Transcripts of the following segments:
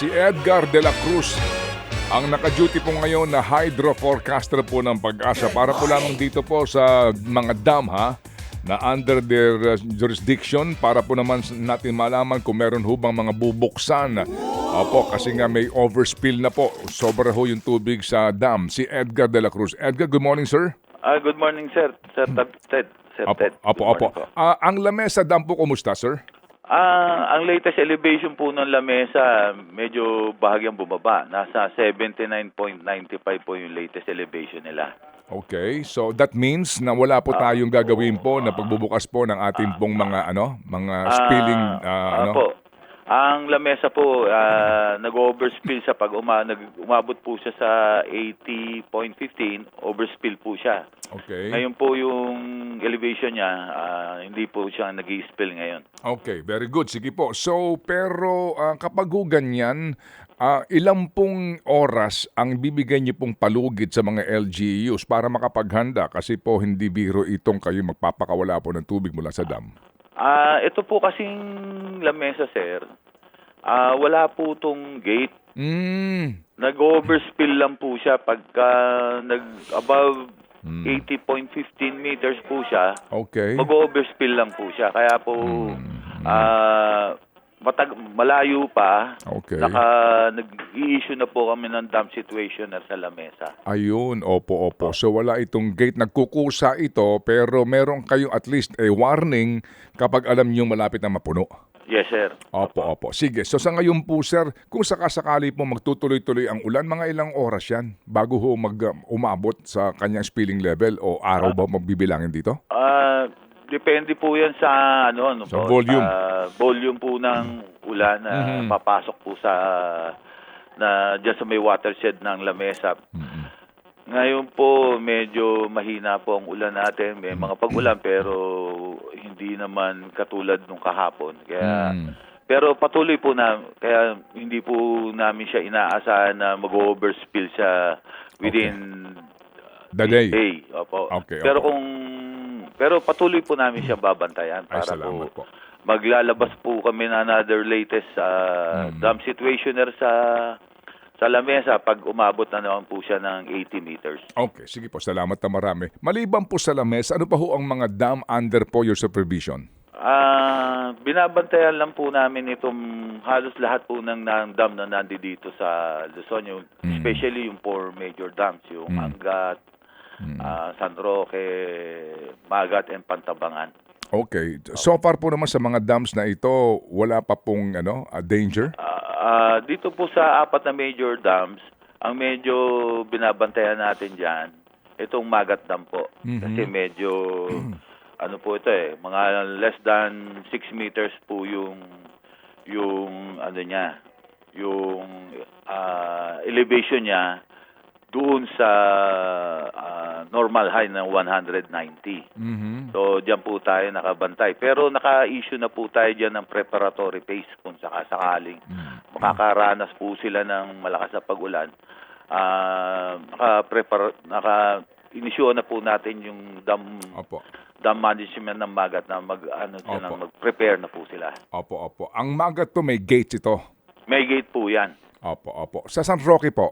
si Edgar de la Cruz. Ang naka-duty po ngayon na hydro forecaster po ng pag-asa para po lamang dito po sa mga dam ha na under their uh, jurisdiction para po naman natin malaman kung meron ho bang mga bubuksan. Opo, kasi nga may overspill na po. Sobra ho yung tubig sa dam. Si Edgar de la Cruz. Edgar, good morning, sir. Ah, good morning, sir. Sir Ted. Sir Apo, Ted. apo, apo. morning po. Ah, ang lamesa dam po, kumusta, sir? Ah, ang latest elevation po ng lamesa, medyo bahagyang bumaba. Nasa 79.95 po yung latest elevation nila. Okay, so that means na wala po tayong gagawin po na pagbubukas po ng ating pong mga ano, mga spilling ah, ano. Apo. Ang lamesa po, ah, nag-overspill siya pag uma, nag, umabot po siya sa 80.15, overspill po siya. Okay. Ngayon po yung elevation niya, ah, hindi po siya nag spill ngayon. Okay, very good. Sige po. So, pero ah, kapag ho ganyan, ah, ilang pong oras ang bibigyan niyo pong palugit sa mga LGUs para makapaghanda kasi po hindi biro itong kayo magpapakawala po ng tubig mula sa dam. Ah, ito po kasing lamesa, sir. Ah, wala po tong gate. Mm. Nag-overspill lang po siya pagka nag above Hmm. 80.15 meters po siya. Okay. Mag-overspill lang po siya. Kaya po Hmm. ah matag malayo pa. Okay. Naka nag-i-issue na po kami ng dam situation na sa lamesa. Ayun, opo, opo. So wala itong gate. Nagkukusa ito pero meron kayo at least a warning kapag alam niyo malapit na mapuno. Yes, sir. Opo, opo. Sige. So sa ngayon po, sir, kung sakasakali po magtutuloy-tuloy ang ulan, mga ilang oras yan bago ho mag um, umabot sa kanyang spilling level o araw ba magbibilangin dito? Ah, depende po 'yan sa ano ano Sa po, volume. sa volume po ng ulan na Mhm. papasok po sa na diyan sa may watershed ng Lamesa. Mm-mm. Ngayon po medyo mahina po ang ulan natin. May mga pag-ulan pero hindi naman katulad nung kahapon. Kaya Mm. pero patuloy po na kaya hindi po namin siya inaasahan na mag-overspill siya within The day. day. Opo. Okay, pero opo. kung pero patuloy po namin siya babantayan Ay, para po po. maglalabas po kami ng another latest uh, Mm. dam situationer sa sa lamesa pag umabot na naman po siya ng 80 meters. Okay, sige po. Salamat na marami. Maliban po sa lames, ano pa ho ang mga dam under po your supervision? Ah, binabantayan lang po namin itong halos lahat po ng, ng dam na nandi dito sa Luzon, yung, Mm. especially yung four major dams, yung Mm. Angat, Mm. ah, San Roque, Magat, and Pantabangan. Okay. So far po naman sa mga dams na ito, wala pa pong ano, a danger? Ah, ah, dito po sa apat na major dams, ang medyo binabantayan natin diyan, itong Magat Dam po. Mhm. Kasi medyo ano po ito eh, mga less than 6 meters po yung yung ano niya, yung ah, elevation niya doon sa ah, normal high ng 190. Mhm. So, diyan po tayo nakabantay. Pero naka-issue na po tayo diyan ng preparatory phase kung sakasakaling Mm. makakaranas po sila ng malakas na pag-ulan. Ah, naka-prepar naka inisyu na po natin yung dam Opo. dam management ng Magat na mag ano sila mag-prepare na po sila. Opo, opo. Ang magat to may gates ito. May gate po 'yan. Opo, opo. Sa San Roque po.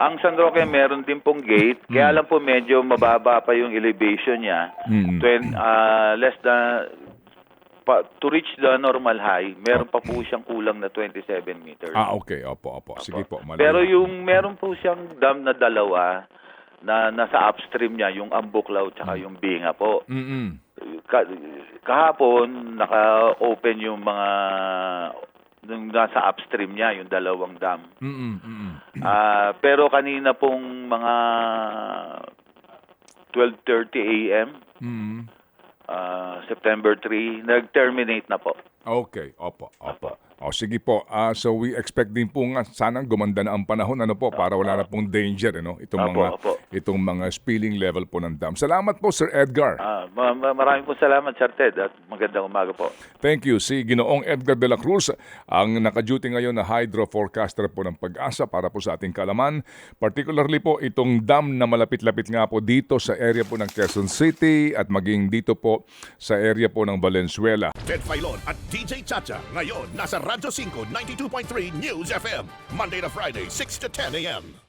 Ang San Roque meron din pong gate, kaya lang po medyo mababa pa yung elevation niya. Mm. Twen, ah, less than pa, to reach the normal high, meron pa po siyang kulang na 27 meters. Ah, okay. Opo, opo. Sige po. Malayo. Pero yung meron po siyang dam na dalawa na nasa upstream niya, yung Ambuklaw tsaka yung Binga po. Mm-mm. Ka- kahapon naka-open yung mga yung nasa upstream niya, yung dalawang dam. Mm-mm. Mm-mm. Ah, pero kanina pong mga 12:30 AM, Mm-mm. ah, September 3, nag-terminate na po. Okay, opo, opo. O sige po, ah, so we expect din po nga sanang gumanda na ang panahon ano po para wala na pong danger ano itong mga opo. itong mga spilling level po ng dam. Salamat po Sir Edgar. Ah, ma- ma- maraming po salamat, Sir Ted, at magandang umaga po. Thank you. Si Ginoong Edgar de la Cruz, ang naka-duty ngayon na hydro forecaster po ng pag-asa para po sa ating kalaman. Particularly po itong dam na malapit-lapit nga po dito sa area po ng Quezon City at maging dito po sa area po ng Valenzuela. Ted Filon at DJ Chacha. Ngayon, nasa Radyo 5 92.3 News FM. Monday to Friday, 6 to 10 a.m.